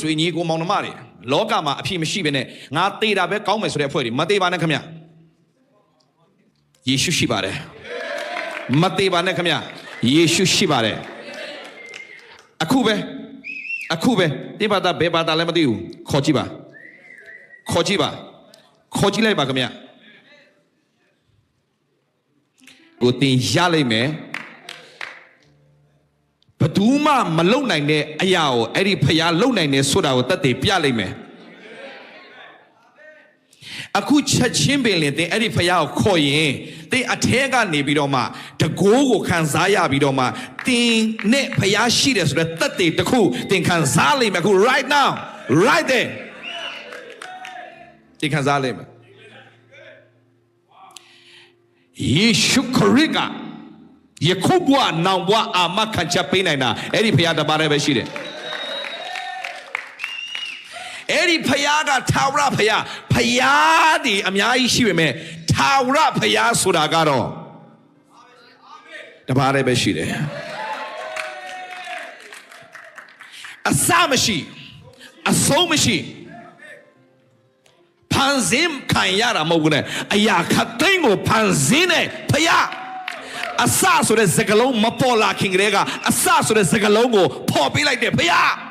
ဆိုရင်ညီကိုမောင်နှမတွေလောကမှာအဖြစ်မရှိဘဲနဲ့ငါသေးတာပဲကောင်းမယ်ဆိုတဲ့အဖွဲ့တွေမသေးပါနဲ့ခင်ဗျယေရှုရှိပါတယ်မသေးပါနဲ့ခင်ဗျယေရှုရှိပါတယ်အခုပဲအခုပဲဒီဘာသာဘယ်ဘာသာလည်းမသိဘူးခေါ်ကြည့်ပါခေါ်ကြည့်ပါခေါ်ကြည့်လိုက်ပါခင်ဗျကိုတင်ရလိုက်မယ်ဘယ် သူမှမလုံနိုင်တဲ့အရာကိုအဲ့ဒီဖျားလုံနိုင်တယ်ဆိုတာကိုတတ်သိပြလိုက်မယ်အခုချက်ချင်းပင်လင်တင်အဲ့ဒီဖျားကိုခေါ်ရင်တင်အထဲကနေပြီးတော့မှတကိုးကိုခံစားရပြီးတော့မှတင်နဲ့ဖျားရှိတယ်ဆိုတော့တတ်သိတစ်ခုတင်ခံစားလိမ့်မယ်အခု right now right there တင်ခံစားလိမ့်မယ်ယေရှုခရစ်က ယခုဘဝနောင်ဘဝအာမခံချက်ပေးနိုင်တာအဲ့ဒီဖခင်တပါးတည်းပဲရှိတယ်အဲ့ဒီဖခင်ကထာဝရဖခင်ဖခင်ဒီအများကြီးရှိပေမဲ့ထာဝရဖခင်ဆိုတာကတော့တပါးတည်းပဲရှိတယ်အစမရှိအဆုံးမရှိဖန်ဆင်းခံရတာမဟုတ်ဘူးနဲ့အရာခတ်သိမ်းကိုဖန်ဆင်းတဲ့ဖခင် အစဆိုတဲ့စကလုံးမပေါ်လာခင်ကလေးကအစဆိုတဲ့စကလုံးကိုပေါ်ပေးလိုက်တယ်ဖခင်